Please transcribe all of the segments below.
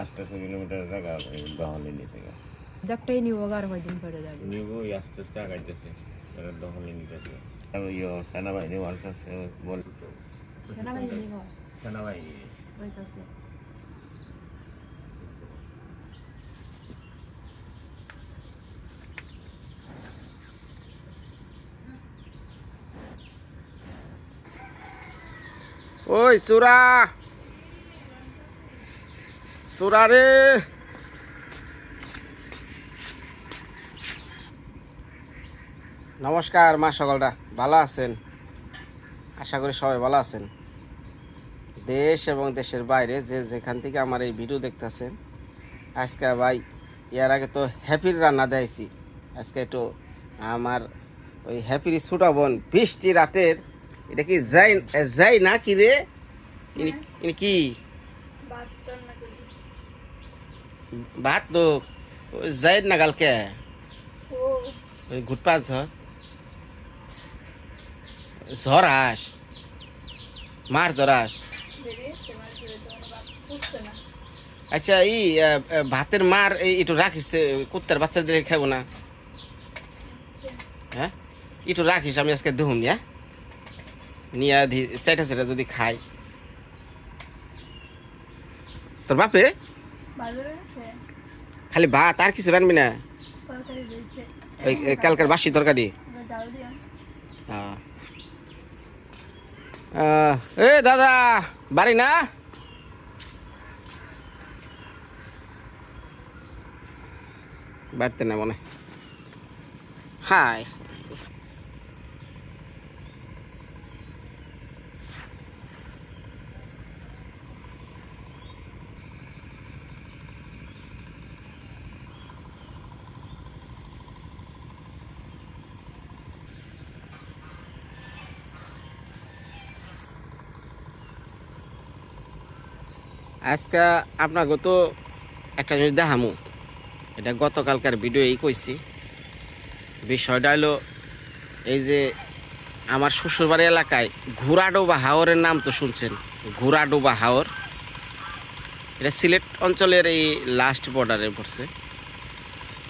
আটশো কিলোমিটার জায়গা দখলে নিতে দেখটাই নিব আর কয়দিন পরে যাবে। নিব আস্তে আস্তে আগাইতেছে আর সেনাবাহিনী বল সেনাবাহিনী সেনাবাহিনী। ওই সুরা। সুরা রে। নমস্কার, মা সকলরা। ভালো আছেন? আশা করি সবাই ভালো আছেন। দেশ এবং দেশের বাইরে যে যেখান থেকে আমার এই ভিডিও দেখতেছেন, আজকে ভাই, ইয়ার আগে তো হ্যাপির রান্না দেয়ছি। আজকে একটু আমার ওই হ্যাপির ছোটা বোন বৃষ্টি রাতের, এটা কি যাই যাই না কি রে? ইনি কি? ভাত তো যাই না ওই ঘুটপা ঝড়। ঝড় আস। মার ঝড় আস। আচ্ছা এই ভাতের মার একটু রাখিস কুত্তার বাচ্চা দিলে খাব না। হ্যাঁ? একটু রাখিস আমি আজকে দেখুন হ্যাঁ? নিয়ে সেটা সেটা যদি খাই তোর বাপে? খালি ভাত আর কিছু রানবি না? ওই কালকার বাসি তরকারি? হ্যাঁ। এ দাদা বাড়ি না? বাড়তে না মনে হয়। আজকে আপনাকে তো একটা জিনিস দেখামু। এটা গতকালকার ভিডিও এই কইছি। বিষয়টা হলো, এই যে আমার শ্বশুরবাড়ি এলাকায় ঘোড়াডোবা হাওরের নাম তো শুনছেন ঘোড়াডোবা হাওর। এটা সিলেট অঞ্চলের এই লাস্ট বর্ডারে পড়ছে।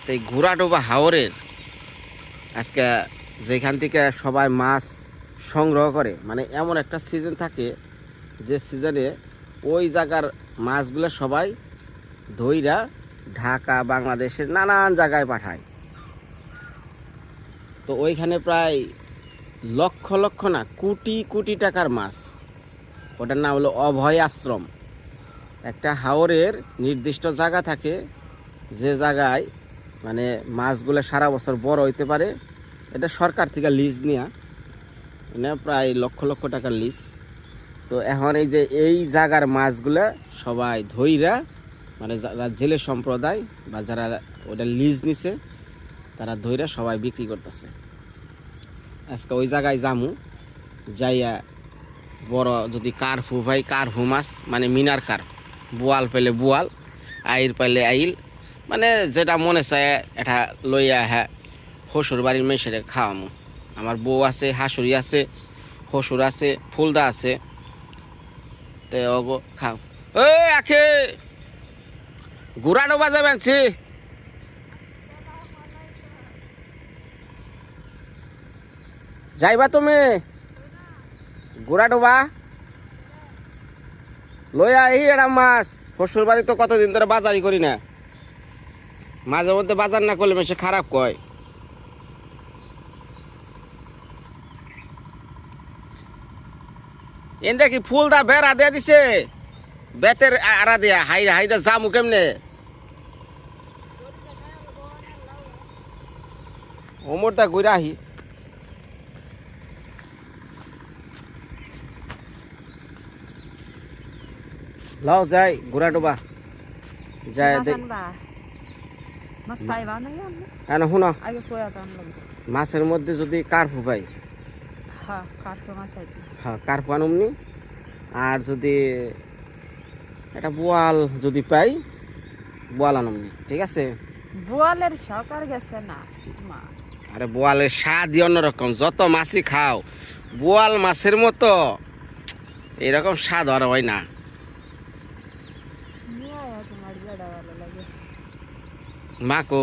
তো এই ঘোড়াডোবা হাওরের আজকে যেখান থেকে সবাই মাছ সংগ্রহ করে মানে এমন একটা সিজন থাকে, যে সিজনে ওই জায়গার মাছগুলো সবাই ধইরা ঢাকা, বাংলাদেশের নানান জায়গায় পাঠায়। তো ওইখানে প্রায় লক্ষ লক্ষ না, কোটি কোটি টাকার মাছ। ওটার নাম হলো অভয় আশ্রম। একটা হাওরের নির্দিষ্ট জায়গা থাকে, যে জায়গায় মানে মাছগুলো সারা বছর বড় হইতে পারে। এটা সরকার থেকে লিজ নেওয়া মানে প্রায় লক্ষ লক্ষ টাকার লিজ। তো এখন এই যে এই জায়গার মাছগুলা সবাই ধইরা মানে যারা জেলে সম্প্রদায় বা যারা ওটা লিজ নিছে, তারা ধইরা সবাই বিক্রি করতেছে। আজকে ওই জায়গায় যামু, যাইয়া বড় যদি কার ফু ভাই কার ফু মাছ মানে মিনার কার বোয়াল পেলে বোয়াল, আইল পাইলে আইল মানে যেটা মনে চায় এটা লইয়া হ্যাঁ শ্বশুর বাড়ির মেয়েসেরে খাওয়ামু। আমার বউ আছে, হাসুরি আছে শ্বশুর আছে, ফুলদা আছে তে অগো, খাও। ওই আখে, গুড়াটো বাজাবে আনছি যাইবা তুমি? গুড়া ডোবা লইয়া এই এটা মাছ। শ্বশুর বাড়ি তো কতদিন ধরে বাজারই করি না। মাঝে মধ্যে বাজার না করলে মেশে খারাপ কয়। এনটা কি ফুল দা বেড়া দিয়া দিছে। বেতের আড়া দিয়া হাই হাইদা জামু কেমনে? ওমরটা ঘুরে আহি। লাও যাই ঘোরা ডোবা। যাই দেখ হ্যাঁ শুনো। মাছের মধ্যে যদি কার্পু পাই হ্যাঁ আর যদি এটা বোয়াল যদি পাই বোয়াল আনমনি ঠিক আছে? বোয়ালের সকার গেছে না আরে বোয়ালের স্বাদই অন্যরকম যত মাছই খাও বোয়াল মাছের মতো এরকম স্বাদ আর হয় না। মাকো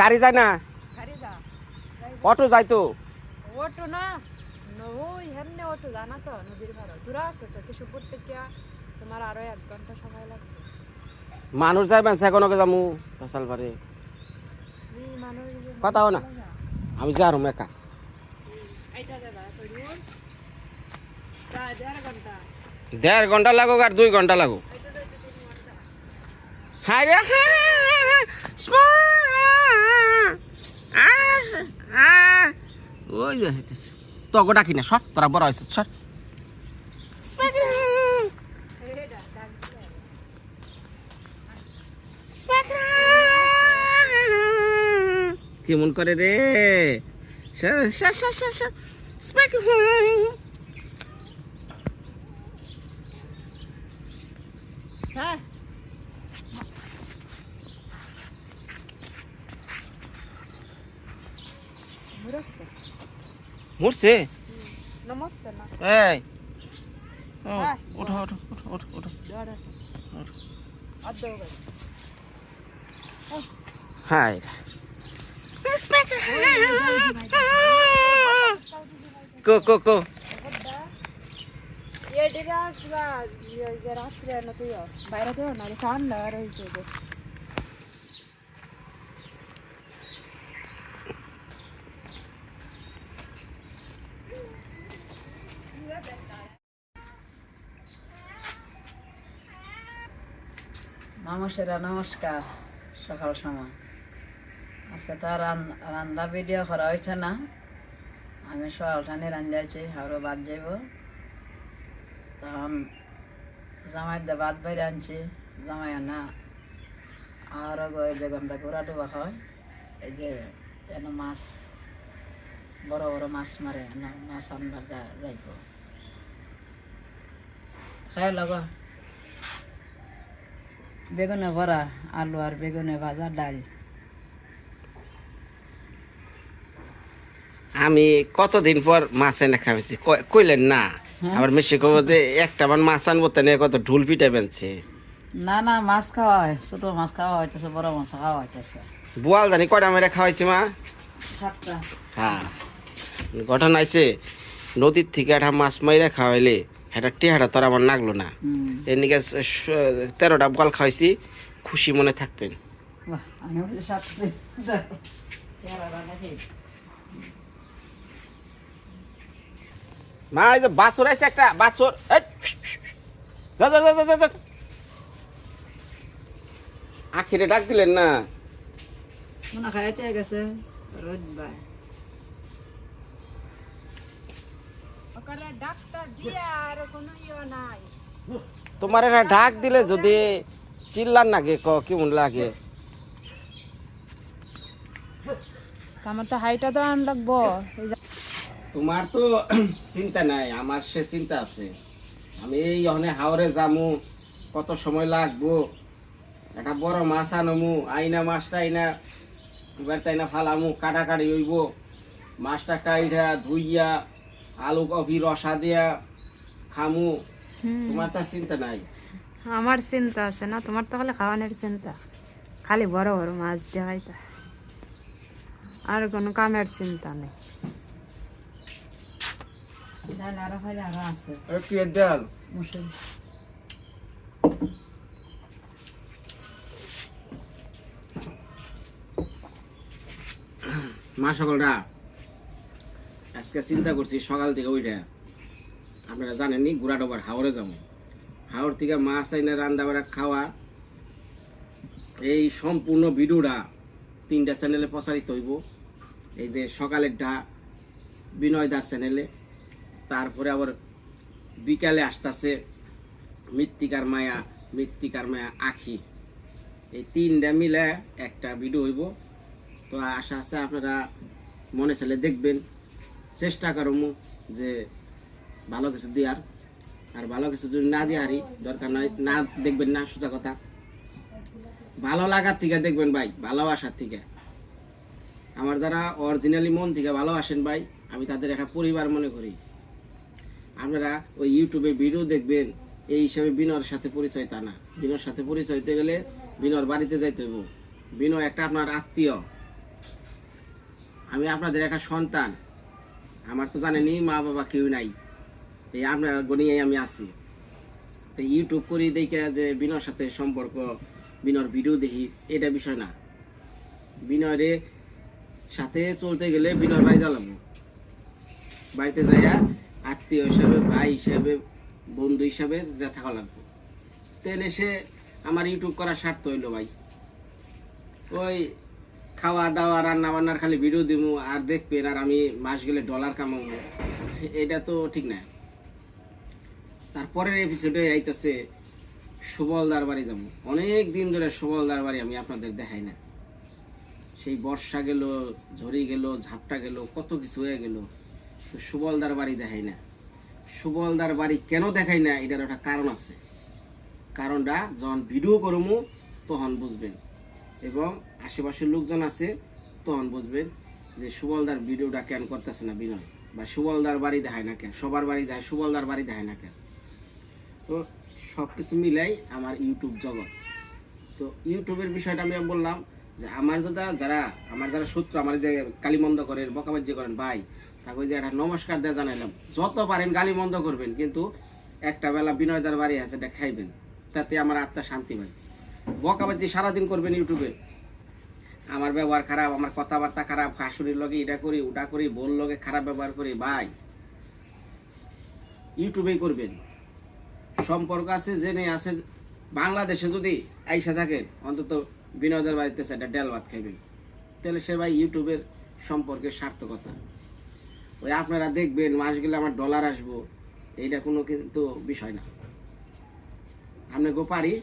গাড়ি যায় না? অটো যায় তো? ওটো না। ওই হেমনে ওটো জানা তো নদীর ভাড়া দূরা আছে তো কেশবপুর থেকে তোমার আরও এক ঘণ্টা সময় লাগবে। মানুষ যায় বেঞ্চে এখনও যামু? ফসল পারে এই কথা না। আমি যা রুম একা। দেড় ঘণ্টা। লাগুক আর দুই ঘণ্টা লাগুক। হাই রে! ওই যে হইতেছে তো গোটা কিনা সর তোরা বড় হয়েছে সর ডাক। কেমন করে রে। হ্যাঁ মরছে নমস্তে না এই ও, হ্যাঁ। ওঠো ওঠো ওঠো ওঠো ওঠো দৌড়া ওঠো। অর্ধ গেছে হাই কো কো কো এদিকে আসবা ইয়ে যে রাত্রে না তুই বাইরে তো না ঠান্ডা রয়েছে বেশ মানুষেরা নমস্কার। সকাল সময়। আজকে তো রান্না ভিডিও করা হয়েছে না। আমি সকালটানি রান্ধাইছি আরও বাদ যাইব। তখন জামাই দে ভাত বাইরে আনছি। জামাই না আরও গয়ে যে আমরা ঘোরা ডুবা খাওয়াই এই যে যেন মাছ, বড় বড় মাছ মারে মাছ আনবার যাইব। লগা বেগুনে ভরা আলু আর বেগুনে ভাজা ডাল আমি কতদিন পর মাছ এনে কই- কইলেন না। হ্যাঁ? আবার মিশে কব যে একটা বার মাছ আনব তেনে কত ঢুল পিঠে বেনছে না না মাছ খাওয়া হয়। ছোট মাছ খাওয়া হইতেছে বড় মাছ খাওয়া হইতেছে। বোয়াল জানি কয়টা মেরে খাওয়াইছি মা? সাতটা। হ্যাঁ। ঘটনা আইছে নদীর থেকে একটা মাছ মাইরা খাওয়াইলে এটা টেহাটা তোর আমার লাগল না। হুম। এদিকে তেরোটা বল খাওয়াইছি খুশি মনে থাকবেন। নাকি? মা এই যে বাছর আছে একটা বাছর। আখিরে ডাক দিলেন না। খাইতে গেছে। রোদ বাই ওখানে ডাক্তার দিয়ে আর কোনো ইয়ে নাই তোমার এটা ডাক দিলে যদি চিল্লার নাগে ক কেমন লাগে? আমার তো হাইটা তো আন লাগবো। তোমার তো চিন্তা নাই আমার সে চিন্তা আছে। আমি এই অনে হাওরে যামু কত সময় লাগবো? একটা বড় মাছ আনমু আইনা মাছটা আইনা এবার তাইনা ফালামু কাটাকাটি হইব। মাছটা কাইটা ধুইয়া আলু কফি রসা দিয়া খামু। তোমার তো চিন্তা নাই? আমার চিন্তা আছে না তোমার তো খালি খাওয়ানোর চিন্তা। খালি বড় বড় মাছ দেখাইতা আর কোনো কামের চিন্তা নেই। ডাল মা সকলরা আজকে চিন্তা করছি সকাল থেকে ওইটা আপনারা জানেননি গুড়াডোবার হাওড়ে যাব। হাওড় থেকে মাছ আইনা রান্না বাড়া খাওয়া। এই সম্পূর্ণ ভিডিওটা তিনটা চ্যানেলে প্রচারিত হইব। এই যে সকালের সকালেরটা বিনয়দার চ্যানেলে। তারপরে আবার বিকালে আসতেছে মৃত্তিকার মায়া মৃত্তিকার মায়া আখি। এই তিনটা মিলে একটা ভিডিও হইব। তো আশা আছে আপনারা মনে চাইলে দেখবেন। চেষ্টা করমু যে ভালো কিছু দেওয়ার আর ভালো কিছু যদি না হারি দরকার নয় না দেখবেন না, সোজা কথা। ভালো লাগার থেকে দেখবেন ভাই, ভালোবাসার থেকে। আমার যারা অরিজিনালি মন থেকে ভালোবাসেন ভাই, আমি তাদের একটা পরিবার মনে করি। আপনারা ওই ইউটিউবে ভিডিও দেখবেন, এই হিসাবে বিনয়ের সাথে পরিচয় তা না। বিনয়ের সাথে পরিচয় হইতে গেলে বিনয়ের বাড়িতে যাইতে হইব। বিনয় একটা আপনার আত্মীয়। আমি আপনাদের একটা সন্তান। আমার তো জানেনি মা বাবা কেউ নাই। এই আপনার গনিয়ে আমি আছি। তো ইউটিউব করি দেখে যে বিনয়ের সাথে সম্পর্ক, বিনয়ের ভিডিও দেখি, এটা বিষয় না। বিনয়ের সাথে চলতে গেলে বিনয় বাড়ি জ্বালাবো বাড়িতে যাইয়া আত্মীয় হিসাবে, ভাই হিসাবে, বন্ধু হিসাবে যা থাকা লাগবে। তাহলে সে আমার ইউটিউব করার স্বার্থ হইল ভাই। ওই খাওয়া দাওয়া রান্না বান্নার খালি ভিডিও দিব আর দেখবেন আর আমি মাস গেলে ডলার কামাবো। এটা তো ঠিক না। তারপরের এপিসোডে আইতেছে সুবলদার বাড়ি যাব। অনেক দিন ধরে সুবলদার বাড়ি আমি আপনাদের দেখাই না। সেই বর্ষা গেল, ঝড়ি গেল, ঝাপটা গেল, কত কিছু হয়ে গেল। তো সুবলদার বাড়ি দেখাই না। সুবলদার বাড়ি কেন দেখাই না, এটার একটা কারণ আছে। কারণটা যখন ভিডিও করব তখন বুঝবেন। এবং আশেপাশের লোকজন আছে, তখন বুঝবেন যে সুবলদার ভিডিওটা কেন করতেছে না বিনয়? বা সুবলদার বাড়ি দেখায় না কেন? সবার বাড়ি দেখায়, সুবলদার বাড়ি দেখায় না কেন? তো সব কিছু মিলাই আমার ইউটিউব জগৎ। তো ইউটিউবের বিষয়টা আমি বললাম যে আমার যারা যারা, আমার যারা শত্রু, আমার যে গালিমন্দ করেন বকাবাজ্য করেন, ভাই, তাকে যে একটা নমস্কার দেওয়া জানাইলাম। যত পারেন গালিমন্দ করবেন, কিন্তু একটা বেলা বিনয়দার বাড়ি আছে, এটা খাইবেন। তাতে আমার আত্মা শান্তি পাই বকাবাজি সারাদিন করবেন ইউটিউবে। আমার ব্যবহার খারাপ, আমার কথাবার্তা খারাপ শাশুড়ির লগে এটা করি, ওটা করি, বোন লগে খারাপ ব্যবহার করি, ভাই। ইউটিউবেই করবেন। সম্পর্ক আছে, জেনে আছে বাংলাদেশে যদি আইসা থাকেন, অন্তত বিনোদের বাড়িতে সেটা ডাল ভাত খাইবেন। তাহলে সে ভাই ইউটিউবের সম্পর্কে সার্থকতা। ওই আপনারা দেখবেন, মাস গেলে আমার ডলার আসব। এইটা কোনো কিন্তু বিষয় না। আপনি গো পারি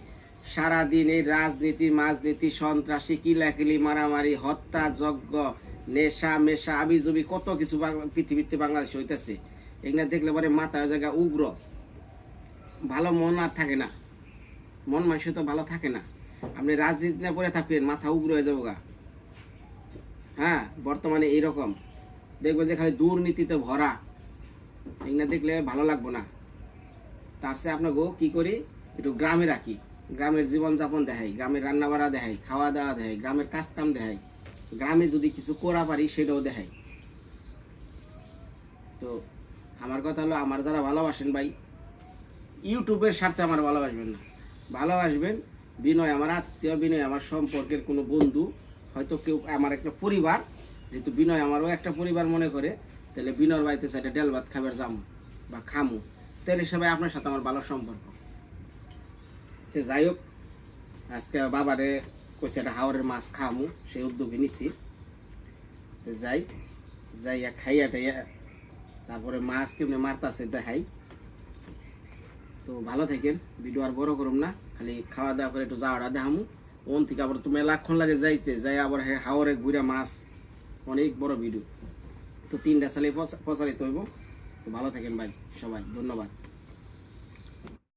সারাদিন এই রাজনীতি, মাজনীতি, সন্ত্রাসী, কিলাকিলি, মারামারি, হত্যা, যজ্ঞ, নেশা, মেশা, আবিজুবি, কত কিছু পৃথিবীতে বাংলাদেশে হইতেছে। এগুলো দেখলে পরে মাথা জায়গা উগ্র। ভালো মন আর থাকে না। মন মানুষ তো ভালো থাকে না। আপনি রাজনীতি না পড়ে থাকবেন, মাথা উগ্র হয়ে যাব গা হ্যাঁ বর্তমানে এইরকম। দেখব যে খালি দুর্নীতিতে ভরা। এগুলো দেখলে ভালো লাগবো না। তার সে আপনাকে কি করি, একটু গ্রামে রাখি। গ্রামের জীবনযাপন দেখাই, গ্রামের রান্না বাড়া দেখাই খাওয়া দাওয়া দেখাই, গ্রামের কাজ কাম দেখাই, গ্রামে যদি কিছু করা পারি সেটাও দেখাই। তো আমার কথা হলো, আমার যারা ভালোবাসেন ভাই, ইউটিউবের স্বার্থে আমার ভালোবাসবেন না। ভালোবাসবেন, বিনয় আমার আত্মীয়, বিনয় আমার সম্পর্কের কোনো বন্ধু, হয়তো কেউ, আমার একটা পরিবার, যেহেতু বিনয় আমারও একটা পরিবার মনে করে, তাহলে বিনয়ের বাড়িতে সেটা ডাল ভাত খাবার যামু বা খামু। তাহলে সবাই আপনার সাথে আমার ভালো সম্পর্ক। তো যাই হোক আজকে বাবারে কইছে একটা হাওড়ের মাছ খামু, সেই উদ্যোগে নিচ্ছি তো যাই, যাইয়া খাইয়া টাইয়া তারপরে মাছ কেমনি মারতাছে দেখাই। তো ভালো থাকেন, ভিডিও আর বড় করুম না, খালি খাওয়া দাওয়া করে একটু যাওয়াটা দেখামু। ওন থেকে আবার তুমি লাক্ষণ লাগে যাইতে যাই আবার হ্যাঁ হাওড়ে ঘুরে মাছ, অনেক বড় ভিডিও। তো তিনটা সালে প্রচারিত হইব। তো ভালো থাকেন ভাই, সবাই, ধন্যবাদ।